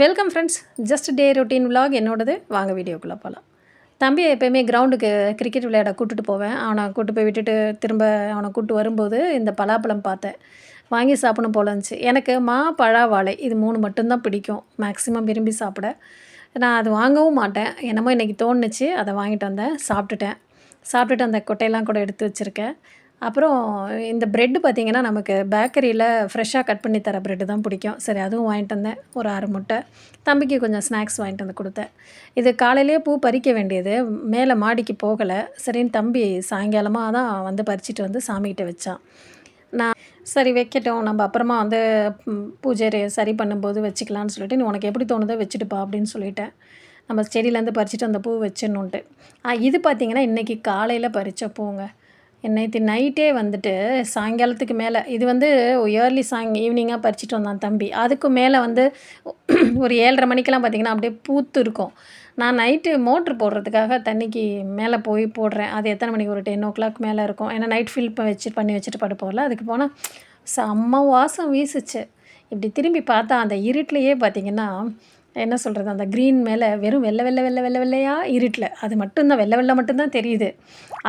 Welcome friends just day routine vlog என்னோடது. வாங்க வீடியோக்குள்ளே போகலாம் தம்பி எப்போயுமே கிரவுண்டுக்கு கிரிக்கெட் விளையாட கூட்டுட்டு போவேன். அவனை கூட்டு போய் விட்டுட்டு திரும்ப அவனை கூப்பிட்டு வரும்போது இந்த பலாப்பழம் பார்த்தேன். வாங்கி சாப்பிடணும் போல இருந்துச்சு. எனக்கு மா பழா வாழை இது மூணு மட்டும்தான் பிடிக்கும். மேக்ஸிமம் விரும்பி சாப்பிட. நான் அது வாங்கவும் மாட்டேன். என்னமோ இன்றைக்கி தோணுச்சு. அதை வாங்கிட்டு வந்தேன். சாப்பிட்டுட்டேன். சாப்பிட்டுட்டு அந்த கொட்டையெல்லாம் கூட எடுத்து வச்சுருக்கேன். அப்புறம் இந்த ப்ரெட்டு பார்த்திங்கன்னா நமக்கு பேக்கரியில் ஃப்ரெஷ்ஷாக கட் பண்ணி தர ப்ரெட்டு தான் பிடிக்கும். சரி அதுவும் வாங்கிட்டு வந்தேன். ஒரு ஆறு முட்டை. தம்பிக்கு கொஞ்சம் ஸ்நாக்ஸ் வாங்கிட்டு வந்து கொடுத்தேன். இது காலையிலேயே பூ பறிக்க வேண்டியது. மேலே மாடிக்கு போகலை. சரின்னு தம்பி சாயங்காலமாக தான் வந்து பறிச்சிட்டு வந்து சாமிகிட்ட வச்சான். நான் சரி வைக்கட்டும். நம்ம அப்புறமா வந்து பூஜை சரி பண்ணும்போது வச்சுக்கலான்னு சொல்லிட்டு நீ உனக்கு எப்படி தோணுதோ வச்சுட்டுப்பா அப்படின்னு சொல்லிட்டேன். நம்ம செடியிலேருந்து பறிச்சுட்டு அந்த பூ வச்சிடணுன்ட்டு. இது பார்த்திங்கன்னா இன்றைக்கி காலையில் பறித்த பூங்க. நேற்று நைட்டே வந்துட்டு சாயங்காலத்துக்கு மேலே இது வந்து இயர்லி சாங் ஈவினிங்காக பறிச்சிட்டு வந்தான் தம்பி. அதுக்கு மேலே வந்து ஒரு ஏழரை மணிக்கெலாம் பார்த்திங்கன்னா அப்படியே பூத்து இருக்கும். நான் நைட்டு மோட்ரு போடுறதுக்காக தண்ணிக்கு மேலே போய் போடுறேன். அது எத்தனை மணிக்கு? ஒரு டென் ஓ கிளாக் மேலே இருக்கும். ஏன்னா நைட் ஃபில் வச்சு பண்ணி வச்சுட்டு படுப்போம்ல அதுக்கு போனால் செம்ம வாசம் வீசுச்சு. இப்படி திரும்பி பார்த்தா அந்த இருட்டிலையே பார்த்திங்கன்னா என்ன சொல்கிறது அந்த க்ரீன் மேலே வெறும் வெள்ளை வெள்ளை வெள்ளை வெள்ளை வெள்ளையாக இருட்டில். அது மட்டும்தான் வெள்ளை வெள்ளை மட்டும்தான் தெரியுது.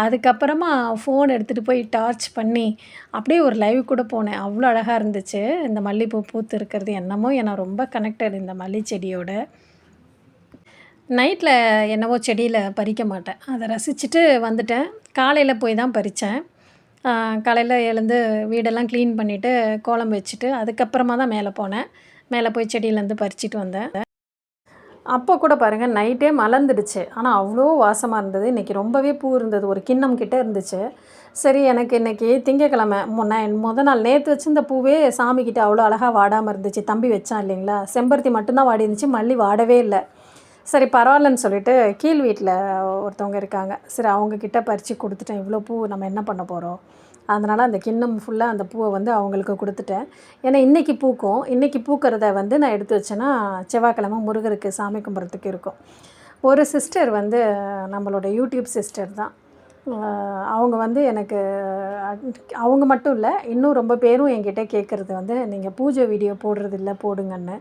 அதுக்கப்புறமா ஃபோன் எடுத்துகிட்டு போய் டார்ச் பண்ணி அப்படியே ஒரு லைவ் கூட போனேன். அவ்வளோ அழகாக இருந்துச்சு. இந்த மல்லிகைப்பூ பூத்து இருக்கிறது என்னமோ ஏன்னா ரொம்ப கனெக்டட் இந்த மல்லி செடியோட. நைட்டில் என்னவோ செடியில் பறிக்க மாட்டேன். அதை ரசிச்சுட்டு வந்துட்டேன். காலையில் போய் தான் பறித்தேன் காலையில் எழுந்து வீடெல்லாம் க்ளீன் பண்ணிவிட்டு கோலம் வச்சுட்டு அதுக்கப்புறமா தான் மேலே போனேன். மேலே போய் செடியிலேருந்து பறிச்சிட்டு வந்தேன். அப்போ கூட பாருங்கள் நைட்டே மலர்ந்துடுச்சு. ஆனால் அவ்வளோ வாசமாக இருந்தது. இன்றைக்கி ரொம்பவே பூ இருந்தது. ஒரு கிண்ணம் கிட்டே இருந்துச்சு. சரி எனக்கு இன்றைக்கி திங்கக்கிழமை. முன்ன முத நாள் நேற்று வச்சிருந்த பூவே சாமிக்கிட்ட அவ்வளோ அழகாக வாடாமல் இருந்துச்சு. தம்பி வச்சான் இல்லைங்களா? செம்பருத்தி மட்டும்தான் வாடி இருந்துச்சு மல்லி வாடவே இல்லை. சரி பரவாயில்லன்னு சொல்லிட்டு கீழ் வீட்டில் ஒருத்தவங்க இருக்காங்க. சரி அவங்கக்கிட்ட பறித்து கொடுத்துட்டேன். இவ்வளோ பூ நம்ம என்ன பண்ண போகிறோம் அதனால் அந்த கிண்ணம் ஃபுல்லாக அந்த பூவை வந்து அவங்களுக்கு கொடுத்துட்டேன். ஏன்னா இன்றைக்கி பூக்கும். இன்றைக்கி பூக்கிறத வந்து நான் எடுத்து வச்சேன்னா செவ்வாய்க்கிழமை முருகருக்கு சாமி கும்பிட்றதுக்கு இருக்கும். ஒரு சிஸ்டர் வந்து நம்மளோட யூடியூப் சிஸ்டர் தான். அவங்க வந்து எனக்கு அவங்க மட்டும் இல்லை இன்னும் ரொம்ப பேரும் என்கிட்ட கேட்குறது வந்து நீங்கள் பூஜை வீடியோ போடுறது இல்லை போடுங்கன்னு.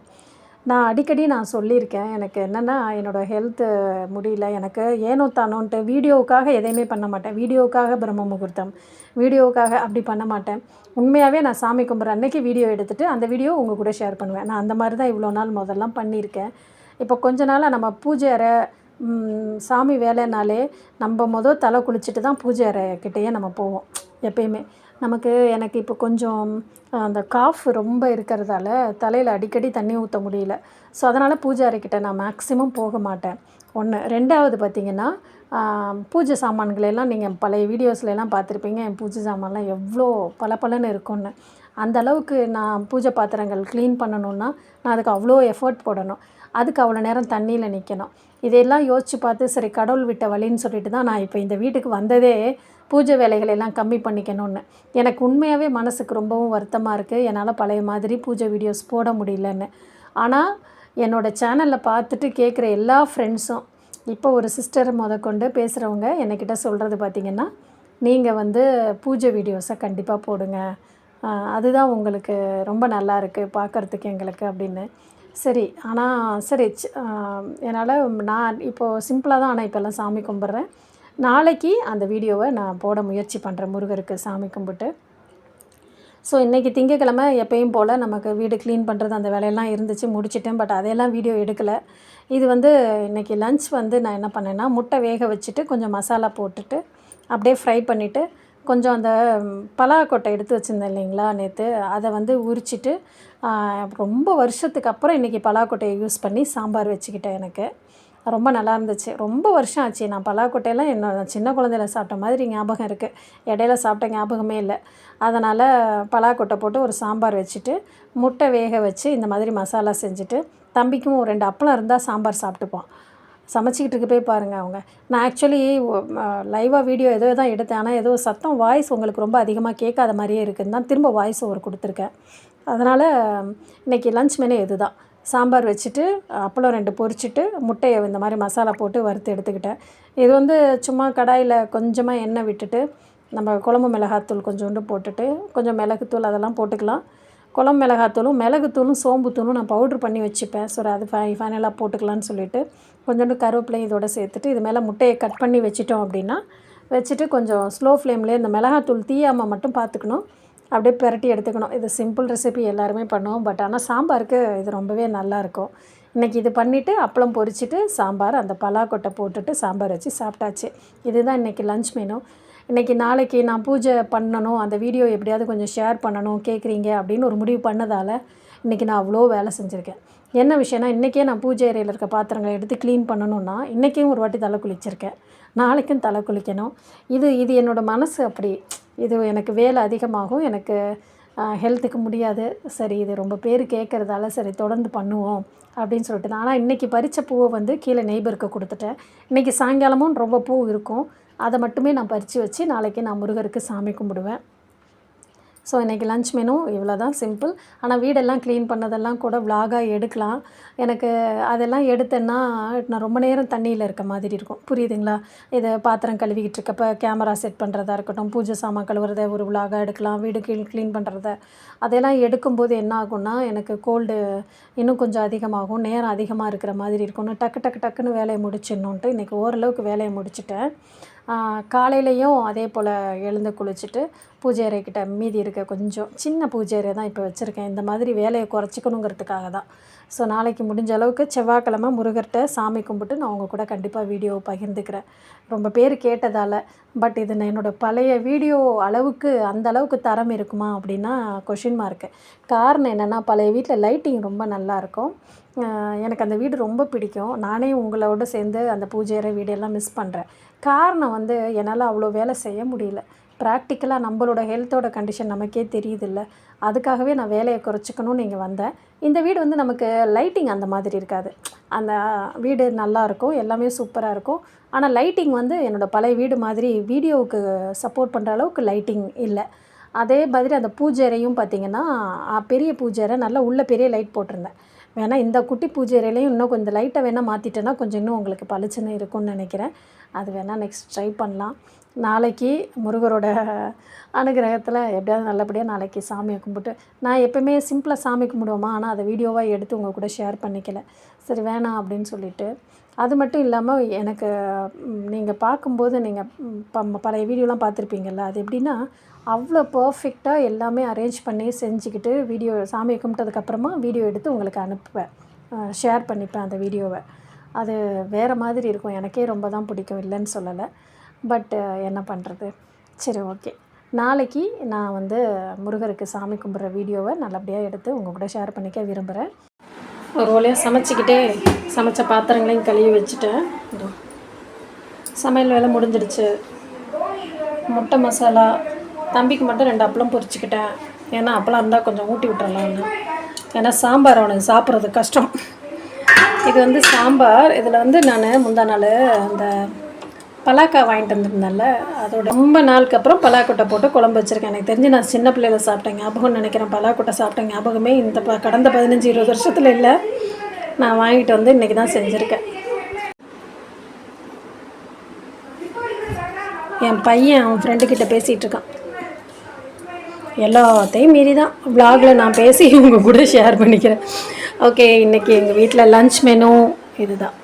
நான் அடிக்கடி நான் சொல்லியிருக்கேன் எனக்கு என்னென்னா என்னோடய ஹெல்த்து முடியல எனக்கு ஏனோ தானோன்ட்டு வீடியோவுக்காக எதையுமே பண்ண மாட்டேன். வீடியோவுக்காக பிரம்ம முகூர்த்தம் வீடியோவுக்காக அப்படி பண்ண மாட்டேன். உண்மையாகவே நான் சாமி கும்பிட்ற அன்னைக்கு வீடியோ எடுத்துகிட்டு அந்த வீடியோ உங்கள் கூட ஷேர் பண்ணுவேன். நான் அந்த மாதிரி தான் இவ்வளோ நாள் முதல்லாம் பண்ணியிருக்கேன். இப்போ கொஞ்ச நாளாக நம்ம பூஜை அறை சாமி வேலைனாலே நம்ம மொதல் தலை குளிச்சுட்டு தான் பூஜை அறை கிட்டேயே நம்ம போவோம் எப்பயுமே. நமக்கு எனக்கு இப்போ கொஞ்சம் அந்த காஃப் ரொம்ப இருக்கிறதால தலையில் அடிக்கடி தண்ணி ஊற்ற முடியல. ஸோ அதனால் பூஜாரிக்கிட்ட நான் மேக்ஸிமம் போக மாட்டேன். ஒன்று ரெண்டாவது பார்த்திங்கன்னா பூஜை சாமான்களெல்லாம் நீங்கள் பழைய வீடியோஸ்லாம் பார்த்துருப்பீங்க. என் பூஜை சாமான்லாம் எவ்வளோ பளபளன்னு இருக்கும்னு. அந்த அளவுக்கு நான் பூஜை பாத்திரங்கள் க்ளீன் பண்ணணுன்னா நான் அதுக்கு அவ்வளோ எஃபர்ட் போடணும். அதுக்கு அவ்வளோ நேரம் தண்ணியில் நிற்கணும் இதையெல்லாம் யோசித்து பார்த்து சரி கடவுள் விட்ட வழின்னு சொல்லிட்டு தான் நான் இப்போ இந்த வீட்டுக்கு வந்ததே பூஜை வேலைகளை எல்லாம் கம்மி பண்ணிக்கணும்னு. எனக்கு உண்மையாகவே மனசுக்கு ரொம்பவும் வருத்தமாக இருக்குது என்னால் பழைய மாதிரி பூஜை வீடியோஸ் போட முடியலன்னு. ஆனால் என்னோடய சேனலில் பார்த்துட்டு கேட்குற எல்லா ஃப்ரெண்ட்ஸும் இப்போ ஒரு சிஸ்டர் முதற்கொண்டு பேசுகிறவங்க என்கிட்ட சொல்கிறது பார்த்திங்கன்னா நீங்கள் வந்து பூஜை வீடியோஸை கண்டிப்பாக போடுங்க. அதுதான் உங்களுக்கு ரொம்ப நல்லா இருக்குது பார்க்குறதுக்கு எங்களுக்கு அப்படின்னு. சரி ஆனால் சரி என்னால் நான் இப்போது சிம்பிளாக தான் ஆனால் இப்போல்லாம் சாமி கும்பிட்றேன். நாளைக்கு அந்த வீடியோவை நான் போட முயற்சி பண்ணுறேன் முருகருக்கு சாமி கும்பிட்டு. ஸோ இன்றைக்கி திங்கக்கிழமை எப்பயும் போல் நமக்கு வீடு க்ளீன் பண்ணுறது அந்த வேலையெல்லாம் இருந்துச்சு முடிச்சிட்டேன். பட் அதையெல்லாம் வீடியோ எடுக்கலை. இது வந்து இன்றைக்கி லஞ்ச் வந்து நான் என்ன பண்ணேன்னா முட்டை வேக வச்சுட்டு கொஞ்சம் மசாலா போட்டுட்டு அப்படியே ஃப்ரை பண்ணிவிட்டு கொஞ்சம் அந்த பலாக்கொட்டை எடுத்து வச்சுருந்தேன் இல்லைங்களா நேற்று அதை வந்து உரிச்சிட்டு ரொம்ப வருஷத்துக்கு அப்புறம் இன்றைக்கி பலாக்கொட்டையை யூஸ் பண்ணி சாம்பார் வச்சுக்கிட்டேன் எனக்கு. ரொம்ப நல்லா இருந்துச்சு. ரொம்ப வருஷம் ஆச்சு. நான் பலாக்கொட்டையெல்லாம் என்ன சின்ன குழந்தையில சாப்பிட்ட மாதிரி ஞாபகம் இருக்குது இடையில சாப்பிட்ட ஞாபகமே இல்லை. அதனால் பலாக்கொட்டை போட்டு ஒரு சாம்பார் வச்சுட்டு முட்டை வேக வச்சு இந்த மாதிரி மசாலா செஞ்சுட்டு தம்பிக்கும் ஒரு ரெண்டு அப்பளம் இருந்தால் சாம்பார் சாப்பிட்டுப்பான் சமைச்சிக்கிட்டு இருக்க போய் பாருங்கள் அவங்க. நான் ஆக்சுவலி லைவாக வீடியோ ஏதோ தான் எடுத்தேன். ஆனால் ஏதோ சத்தம் வாய்ஸ் உங்களுக்கு ரொம்ப அதிகமாக கேட்காத மாதிரியே இருக்குதுன்னு தான் திரும்ப வாய்ஸ் ஒரு கொடுத்துருக்கேன். அதனால் இன்றைக்கி லஞ்ச் மெனு இதுதான். சாம்பார் வச்சுட்டு அப்பளம் ரெண்டு பொரிச்சிட்டு முட்டையை இந்த மாதிரி மசாலா போட்டு வறுத்து எடுத்துக்கிட்டேன். இது வந்து சும்மா கடாயில் கொஞ்சமாக எண்ணெய் விட்டுட்டு நம்ம குழம்பு மிளகாத்தூள் கொஞ்சோண்டு போட்டுட்டு கொஞ்சம் மிளகுத்தூள் அதெல்லாம் போட்டுக்கலாம். குழம்பு மிளகாத்தூளும் மிளகுத்தூளும் சோம்புத்தூளும் நான் பவுட்ரு பண்ணி வச்சுப்பேன். ஸோ அது ஃபை ஃபைனலாக போட்டுக்கலான்னு சொல்லிட்டு கொஞ்சோண்டு கருவேப்பிலையும் இதோட சேர்த்துட்டு இது மேலே முட்டையை கட் பண்ணி வச்சிட்டோம் அப்படின்னா வச்சுட்டு கொஞ்சம் ஸ்லோ ஃப்ளேம்லேயே இந்த மிளகாத்தூள் தீயாமல் மட்டும் பார்த்துக்கணும். அப்படியே பிரட்டி எடுத்துக்கணும். இது சிம்பிள் ரெசிபி எல்லாருமே பண்ணுவோம். பட் ஆனால் சாம்பாருக்கு இது ரொம்பவே நல்லாயிருக்கும் இன்றைக்கி இது பண்ணிவிட்டு அப்பளம் பொரிச்சிட்டு சாம்பார் அந்த பலாக்கொட்டை போட்டுட்டு சாம்பார் வச்சு சாப்பிட்டாச்சு. இதுதான் இன்றைக்கி லஞ்ச் மெனு இன்றைக்கி நாளைக்கு நான் பூஜை பண்ணணும். அந்த வீடியோ எப்படியாவது கொஞ்சம் ஷேர் பண்ணணும். கேட்குறீங்க அப்படின்னு ஒரு முடிவு பண்ணதால் இன்றைக்கி நான் அவ்வளோ வேலை செஞ்சுருக்கேன். என்ன விஷயம்னா இன்றைக்கே நான் பூஜை அறையில் இருக்க பாத்திரங்களை எடுத்து க்ளீன் பண்ணணும்னா இன்றைக்கும் ஒரு வாட்டி தலை குளிச்சிருக்கேன். நாளைக்கும் தலை குளிக்கணும். இது இது என்னோடய மனசு அப்படி இது எனக்கு வேலை அதிகமாகும் எனக்கு ஹெல்த்துக்கு முடியாது. சரி இது ரொம்ப பேர் கேட்குறதால சரி தொடர்ந்து பண்ணுவோம் அப்படின்னு சொல்லிட்டு தான். ஆனால் இன்றைக்கி பறித்த பூவை வந்து கீழே நெய்பருக்கு கொடுத்துட்டேன். இன்றைக்கி சாயங்காலமும் ரொம்ப பூ இருக்கும். அதை மட்டுமே நான் பறித்து வச்சு நாளைக்கு நான் முருகருக்கு சாமி கும்பிடுவேன். ஸோ இன்றைக்கி லஞ்ச் மெனு இவ்வளோ தான் சிம்பிள் ஆனால் வீடெல்லாம் க்ளீன் பண்ணதெல்லாம் கூட விலாகாக எடுக்கலாம். எனக்கு அதெல்லாம் எடுத்தேன்னா நான் ரொம்ப நேரம் தண்ணியில் இருக்க மாதிரி இருக்கும். புரியுதுங்களா? இதை பாத்திரம் கழுவிக்கிட்டு இருக்கப்போ கேமரா செட் பண்ணுறதா இருக்கட்டும் பூஜை சாமான் கழுவுறத ஒரு விலாகாக எடுக்கலாம் வீடு க்ளீன் க்ளீன் பண்ணுறத அதெல்லாம் எடுக்கும்போது என்ன ஆகும்னா எனக்கு கோல்டு இன்னும் கொஞ்சம் அதிகமாகும் நேரம் அதிகமாக இருக்கிற மாதிரி இருக்கும். டக்கு டக்கு டக்குன்னு வேலையை முடிச்சிடணுன்ட்டு இன்றைக்கி ஓரளவுக்கு வேலையை முடிச்சிட்டேன். காலையிலையும் அதே போல் எழுந்து குளிச்சுட்டு பூஜை அறைக்கிட்ட மீதி இருக்க கொஞ்சம் சின்ன பூஜை அறை தான் இப்போ வச்சுருக்கேன். இந்த மாதிரி வேலையை குறைச்சிக்கணுங்கிறதுக்காக தான். ஸோ நாளைக்கு முடிஞ்ச அளவுக்கு செவ்வாய்க்கிழமை முருகர்கிட்ட சாமி கும்பிட்டு நான் உங்கள் கூட கண்டிப்பாக வீடியோ பகிர்ந்துக்கிறேன். ரொம்ப பேர் கேட்டதால் பட் இது நான் என்னோடய பழைய வீடியோ அளவுக்கு அந்த அளவுக்கு தரம் இருக்குமா அப்படின்னா கொஷின் மார்க்கு காரணம் என்னென்னா பழைய வீட்டில் லைட்டிங் ரொம்ப நல்லாயிருக்கும் எனக்கு அந்த வீடு ரொம்ப பிடிக்கும். நானே உங்களோட சேர்ந்து அந்த பூஜை வீடெல்லாம் மிஸ் பண்ணுறேன் காரணம் வந்து என்னால் அவ்வளோ வேலை செய்ய முடியல. ப்ராக்டிக்கலாக நம்மளோட ஹெல்த்தோட கண்டிஷன் நமக்கே தெரியுதில்ல. அதுக்காகவே நான் வேலையை குறைச்சிக்கணும்னு இங்கே வந்தேன். இந்த வீடு வந்து நமக்கு லைட்டிங் அந்த மாதிரி இருக்காது. அந்த வீடு நல்லாயிருக்கும் எல்லாமே சூப்பராக இருக்கும். ஆனால் லைட்டிங் வந்து என்னோடய பழைய வீடு மாதிரி வீடியோவுக்கு சப்போர்ட் பண்ணுற அளவுக்கு லைட்டிங் இல்லை. அதே மாதிரி அந்த பூஜைறையும் பார்த்திங்கன்னா பெரிய பூஜை நல்லா உள்ள பெரிய லைட் போட்டிருந்தேன். வேணால் இந்த குட்டி பூஜை அறையிலையும் இன்னும் கொஞ்சம் லைட்டை வேணால் மாற்றிட்டேன்னா கொஞ்சம் இன்னும் உங்களுக்கு பளிச்சுன்னு இருக்கும்னு நினைக்கிறேன். அது வேணால் நெக்ஸ்ட் ட்ரை பண்ணலாம். நாளைக்கு முருகரோட அனுகிரகத்தில் எப்படியாவது நல்லபடியாக நாளைக்கு சாமியை கும்பிட்டு நான் எப்போயுமே சிம்பிளாக சாமி கும்பிடுவோமா? ஆனால் அதை வீடியோவாக எடுத்து உங்கள் கூட ஷேர் பண்ணிக்கல. சரி வேணாம் அப்படின்னு சொல்லிட்டு. அது மட்டும் இல்லாமல் எனக்கு நீங்கள் பார்க்கும்போது நீங்கள் ப பழைய வீடியோலாம் பார்த்துருப்பீங்கள்ல அது எப்படின்னா அவ்வளோ பர்ஃபெக்டாக எல்லாமே அரேஞ்ச் பண்ணி செஞ்சுக்கிட்டு வீடியோ சாமியை கும்பிட்டதுக்கப்புறமா வீடியோ எடுத்து உங்களுக்கு அனுப்புவேன். ஷேர் பண்ணிப்பேன் அந்த வீடியோவை அது வேறு மாதிரி இருக்கும். எனக்கே ரொம்ப தான் பிடிக்கும். இல்லைன்னு சொல்லலை. பட்டு என்ன பண்ணுறது சரி ஓகே நாளைக்கு நான் வந்து முருகருக்கு சாமி கும்பிட்ற வீடியோவை நல்லபடியாக எடுத்து உங்கள் கூட ஷேர் பண்ணிக்க விரும்புகிறேன் ஒரு வழியாக சமைச்சிக்கிட்டே சமைச்ச பாத்திரங்களையும் கழுவி வச்சுட்டேன். சமையல் வேலை முடிஞ்சிடுச்சு. முட்டை மசாலா தம்பிக்கு மட்டும் ரெண்டு அப்பளம் பொரிச்சுக்கிட்டேன். ஏன்னா அப்பளம் இருந்தால் கொஞ்சம் ஊட்டி விட்டுறலாம்னு. ஏன்னா சாம்பார் அவனுக்கு சாப்பிட்றது கஷ்டம். இது வந்து சாம்பார். இதில் வந்து நான் முந்தா நாள் அந்த பலாக்காய் வாங்கிட்டு வந்திருந்தேன்ல அதோட ரொம்ப நாளுக்கு அப்புறம் பலாக்கொட்டை போட்டு குழம்பு வச்சுருக்கேன். எனக்கு தெரிஞ்சு நான் சின்ன பிள்ளையில சாப்பிட்டேன் ஞாபகம்னு நினைக்கிறேன். பலாக்கொட்டை சாப்பிட்டேன் ஞாபகமே இந்த ப கடந்த பதினஞ்சு இருபது வருஷத்தில் இல்லை. நான் வாங்கிட்டு வந்து இன்றைக்கி தான் செஞ்சுருக்கேன். என் பையன் அவன் ஃப்ரெண்டுக்கிட்ட பேசிகிட்டு இருக்கான். எல்லாத்தையும் மீறி தான் விலாகில் நான் பேசி உங்கள் கூட ஷேர் பண்ணிக்கிறேன். ஓகே இன்றைக்கி எங்கள் வீட்டில் லன்ச் மெனு இதுதான்.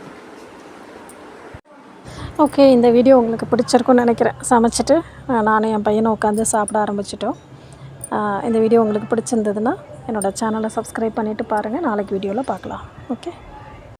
ஓகே இந்த வீடியோ உங்களுக்கு பிடிச்சிருக்குன்னு நினைக்கிறேன். சமைச்சிட்டு நானும் என் பையனும் உட்காந்து சாப்பிட ஆரம்பிச்சிட்டோம். இந்த வீடியோ உங்களுக்கு பிடிச்சிருந்ததுன்னா என்னோடய சேனலை சப்ஸ்கிரைப் பண்ணிவிட்டு பாருங்கள் நாளைக்கு வீடியோவில் பார்க்கலாம். ஓகே